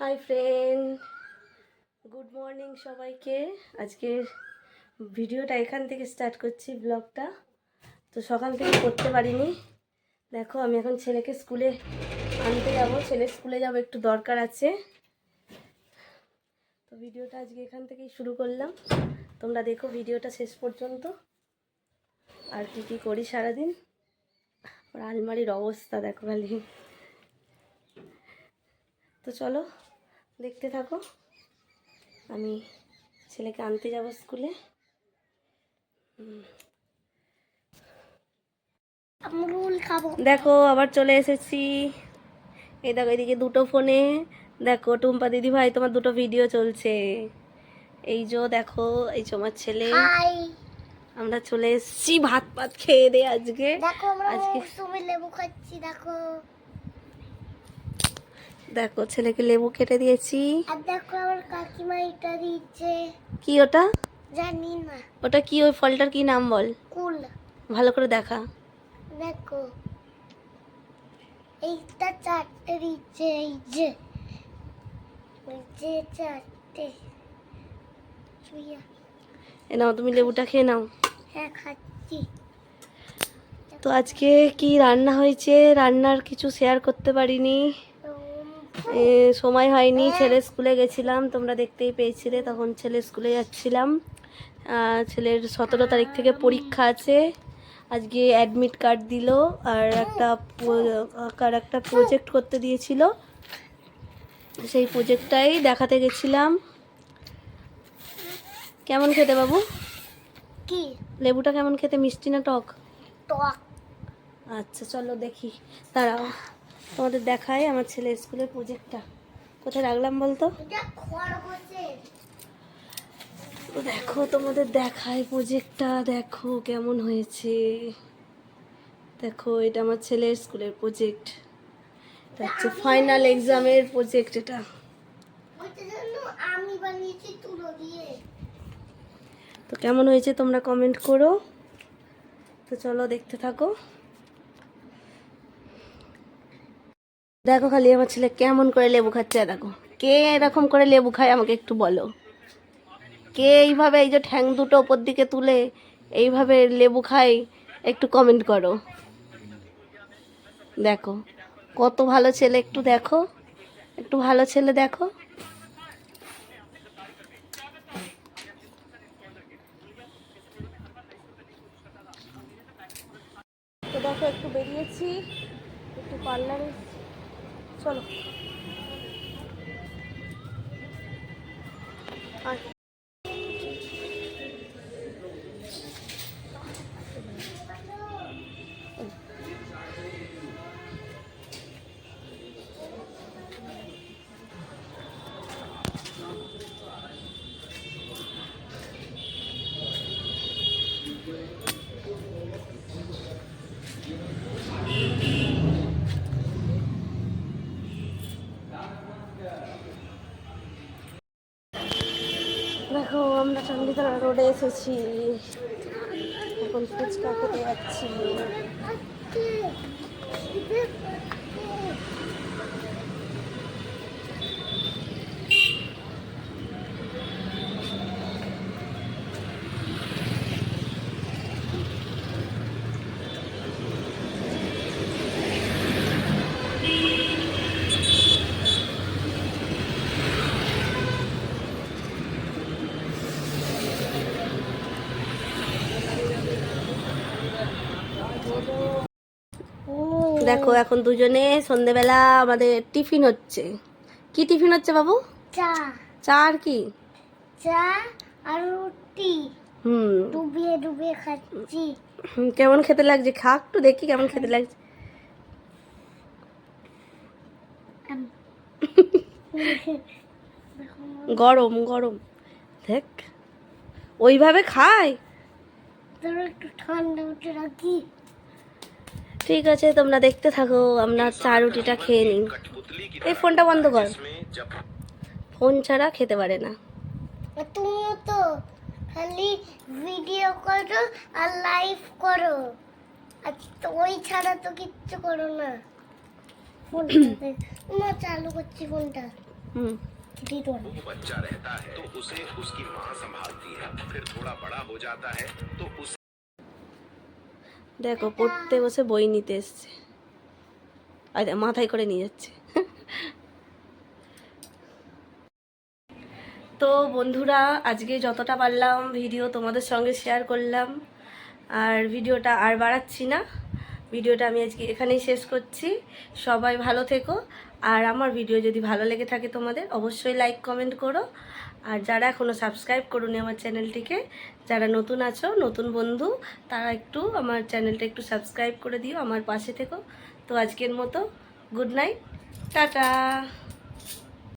Hi friend good morning সবাইকে। আজকের ভিডিওটা এখান থেকে স্টার্ট করছি ব্লগটা তো সকাল থেকে করতে পারিনি। দেখো, আমি এখন ছেলেকে স্কুলে আনতে যাব। ছেলে স্কুলে যাব, একটু দরকার আছে। তো ভিডিওটা আজকে এখান থেকেই শুরু করলাম। তোমরা দেখো ভিডিওটা শেষ পর্যন্ত। আর কি কি করি সারাদিন? আলমারির অবস্থা, দেখো খালি। তো চলো দেখতে থাকো। আমি ছেলেকে আনতে যাব স্কুলে। দেখো আবার চলে এসেছি। এই দেখো এদিকে দুটো ফোনে। দেখো টুম্পা দিদি ভাই তোমার দুটো ভিডিও চলছে। এই যে দেখো এই যে আমার ছেলে। আমরা চলে এসেছি ভাত পাত খেয়ে দে আজকে। দেখো আমরা আজকে লেবু খাচ্ছি দেখো। দেখো ছেলেকে লেবু কেটে দিয়েছি। আর দেখো আমার কাকিমা এটা দিচ্ছে কি ওটা? জানি না। ওটা কি ওই ফলটার কি নাম বল? কুল। ভালো করে দেখা। দেখো। এইটা চারটে দিচ্ছে এই যে। যে চারটে। এ নাও তুমি লেবুটা খেয়ে নাও। হ্যাঁ খাচ্ছি। তো আজকে কি রান্না হয়েছে? রান্নার কিছু শেয়ার করতে পারিনি। সময় হয়নি ছেলে স্কুলে গেছিলাম তোমরা দেখতেই পেয়েছিলে তখন ছেলে স্কুলে যাচ্ছিলাম। ছেলের সতেরো তারিখ থেকে পরীক্ষা আছে আজকে অ্যাডমিট কার্ড দিল আর একটা আঁকার একটা প্রজেক্ট করতে দিয়েছিল। সেই প্রজেক্টটাই দেখাতে গেছিলাম। কেমন খেতে বাবু? কি? লেবুটা কেমন খেতে? মিষ্টি না টক? টক। আচ্ছা চলো দেখি দাঁড়াও। তোমাদের দেখাই আমার ছেলের স্কুলের প্রজেক্টটা কোথায় রাখলাম বলতো? তো দেখো, তোমাদের দেখাই প্রজেক্টটা দেখো কেমন হয়েছে। দেখো, এটা আমার ছেলের স্কুলের প্রজেক্ট এটা হচ্ছে ফাইনাল এক্সামের প্রজেক্ট এটা। তো কেমন হয়েছে তোমরা কমেন্ট করো। তো চলো দেখতে থাকো। দেখো খালি আমার ছেলে কেমন করে লেবু খাচ্ছে দেখো। কে এরকম করে লেবু খায় আমাকে একটু বলো। কে এইভাবে এই যে ঠ্যাং দুটো ওপর দিকে তুলে এইভাবে লেবু খায়, একটু কমেন্ট করো। দেখো, কত ভালো ছেলে একটু দেখো, একটু ভালো ছেলে দেখো। তো দেখো, একটু বেরিয়েছি, একটু পার্লারে চলো আয়। চণ্ডীতলা রোডে এসেছি। এখন ফুচকা খেতে যাচ্ছি। দেখো এখন দুজনে সন্ধেবেলা আমাদের টিফিন হচ্ছে। কি টিফিন হচ্ছে বাবু? চা। চা আর কি? চা আর রুটি। হুম। ডুবিয়ে ডুবিয়ে খাচ্ছি। কেমন খেতে লাগছে? খা একটু দেখি কেমন খেতে লাগছে। গরম গরম। দেখ ওইভাবে খায়। তোর একটু ঠান্ডা উঠে রাখি। ঠিক আছে তোমরা দেখতে থাকো আমরা চা রুটিটা খেয়ে নিই এই ফোনটা বন্ধ কর ফোন ছাড়া খেতে পারে না আর তুমিও তো খালি ভিডিও করো আর লাইভ করো আর তো ওই ছাড়া তো কিচ্ছু করো না ফোনটা মা চালু করছি ফোনটা হুম দিদুন वो बच्चा रहता है तो उसे उसकी माँ संभालती है फिर थोड़ा बड़ा हो जाता है तो उसे দেখো, পড়তে বসে বই নিতে এসছে। আর মাথায় করে নিয়ে যাচ্ছে। তো বন্ধুরা, আজকে যতটা পারলাম ভিডিও তোমাদের সঙ্গে শেয়ার করলাম। আর ভিডিওটা আর বাড়াচ্ছি না। ভিডিওটা আমি আজকে এখানেই শেষ করছি। সবাই ভালো থেকো। আর আমার ভিডিও যদি ভালো লেগে থাকে তোমাদের, অবশ্যই লাইক কমেন্ট করো। আর যারা এখনও সাবস্ক্রাইব করুন আমার চ্যানেলটিকে যারা নতুন আছো, নতুন বন্ধু, তারা একটু আমার চ্যানেলটা একটু সাবস্ক্রাইব করে দিও, আমার পাশে থেকো। তো আজকের মতো গুড নাইট টাটা!